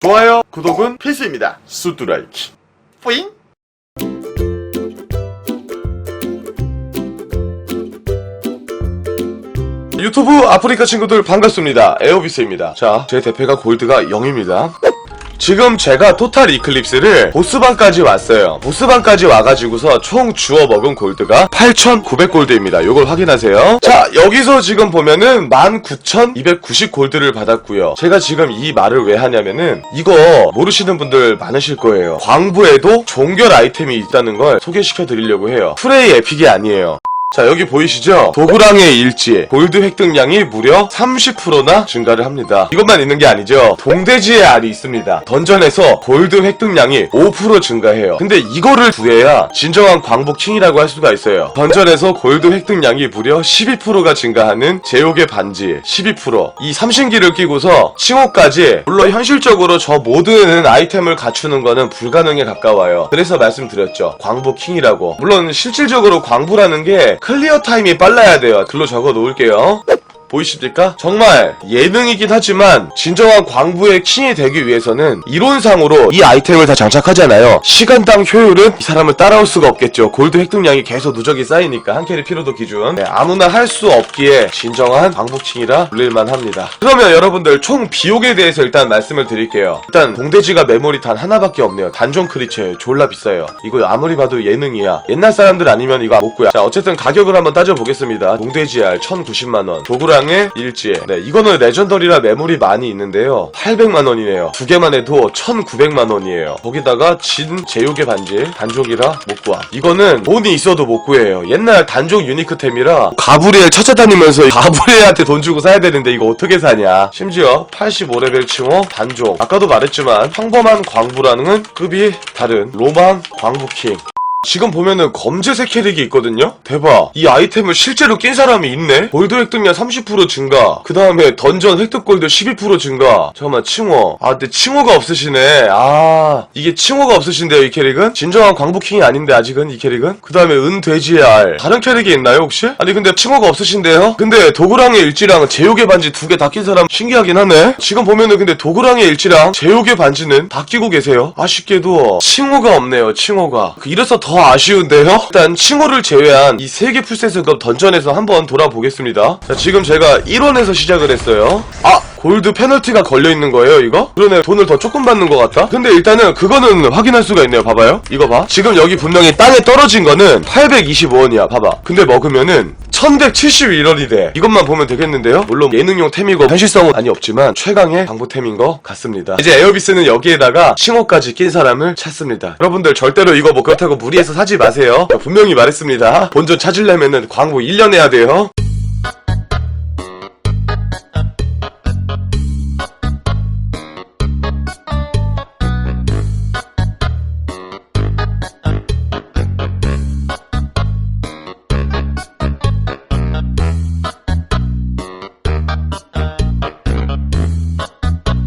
좋아요, 구독은 필수입니다. 수두라이키. 뿌잉! 유튜브 아프리카 친구들 반갑습니다. 에어비스입니다. 자, 제 대패가 골드가 0입니다. 지금 제가 토탈 이클립스를 보스방까지 왔어요. 보스방까지 와가지고서 총 주워 먹은 골드가 8,900골드입니다. 요걸 확인하세요. 자, 여기서 지금 보면은 19,290 골드를 받았고요. 제가 지금 이 말을 왜 하냐면은 이거 모르시는 분들 많으실 거예요. 광부에도 종결 아이템이 있다는 걸 소개시켜 드리려고 해요. 프레이 에픽이 아니에요. 자 여기 보이시죠? 도구랑의 일지 골드 획득량이 무려 30%나 증가를 합니다. 이것만 있는 게 아니죠. 동대지의 알이 있습니다. 던전에서 골드 획득량이 5% 증가해요. 근데 이거를 구해야 진정한 광복킹이라고 할 수가 있어요. 던전에서 골드 획득량이 무려 12%가 증가하는 제옥의 반지 12%이 삼신기를 끼고서 칭호까지 물론 현실적으로 저 모든 아이템을 갖추는 거는 불가능에 가까워요. 그래서 말씀드렸죠. 광복킹이라고. 물론 실질적으로 광부라는 게 클리어 타임이 빨라야 돼요. 글로 적어 놓을게요. 보이십니까? 정말 예능이긴 하지만 진정한 광부의 킹이 되기 위해서는 이론상으로 이 아이템을 다 장착하잖아요. 시간당 효율은 이 사람을 따라올 수가 없겠죠. 골드 획득량이 계속 누적이 쌓이니까 한 캐리 피로도 기준 네, 아무나 할 수 없기에 진정한 광부킹이라 불릴만 합니다. 그러면 여러분들 총 비용에 대해서 일단 말씀을 드릴게요. 일단 동대지가 메모리 단 하나밖에 없네요. 단종 크리체 졸라 비싸요. 이거 아무리 봐도 예능이야. 옛날 사람들 아니면 이거 못 구야. 자 어쨌든 가격을 한번 따져보겠습니다. 동대지 알 1090만원. 도구 랑의 일지. 네, 이거는 레전더리라 메모리 많이 있는데요. 800만원이네요. 두 개만 해도 1900만원이에요. 거기다가 진 제육의 반지. 단종이라 못 구함. 이거는 돈이 있어도 못 구해요. 옛날 단종 유니크템이라 가브리엘 찾아다니면서 가브리엘한테 돈 주고 사야 되는데 이거 어떻게 사냐. 심지어 85레벨 칭호 단종. 아까도 말했지만 평범한 광부라는 급이 다른 로망 광부킹. 지금 보면은 검제색 캐릭이 있거든요? 대박. 이 아이템을 실제로 낀 사람이 있네? 골드 획득량 30% 증가. 그 다음에 던전 획득 골드 12% 증가. 잠깐만, 칭호. 아, 근데 칭호가 없으시네. 아, 이게 칭호가 없으신데요, 이 캐릭은? 진정한 광부킹이 아닌데, 아직은, 이 캐릭은? 그 다음에 은 돼지의 알. 다른 캐릭이 있나요, 혹시? 아니, 근데 칭호가 없으신데요? 근데 도구랑의 일지랑 제육의 반지 두 개 다 낀 사람 신기하긴 하네? 지금 보면은 근데 도구랑의 일지랑 제육의 반지는 다 끼고 계세요. 아쉽게도 칭호가 없네요, 칭호가. 그 이래서 더 아쉬운데요? 일단 칭호를 제외한 이 세개 그럼 던전에서 한번 돌아보겠습니다. 자, 지금 제가 1원에서 시작을 했어요. 아! 골드 페널티가 걸려있는 거예요, 이거? 그러네, 돈을 더 조금 받는 것 같다? 근데 일단은 그거는 확인할 수가 있네요, 봐봐요. 이거 봐. 지금 여기 분명히 땅에 떨어진 거는 825원이야, 봐봐. 근데 먹으면은 1171원이 돼. 이것만 보면 되겠는데요? 물론 예능용 템이고 현실성은 많이 없지만 최강의 방부템인 것 같습니다. 이제 에어비스는 여기에다가 칭호까지 낀 사람을 찾습니다. 여러분들 절대로 이거 뭐 그렇다고 무리 해서 사지 마세요. 분명히 말했습니다. 본전 찾으려면은 광고 1년 해야 돼요.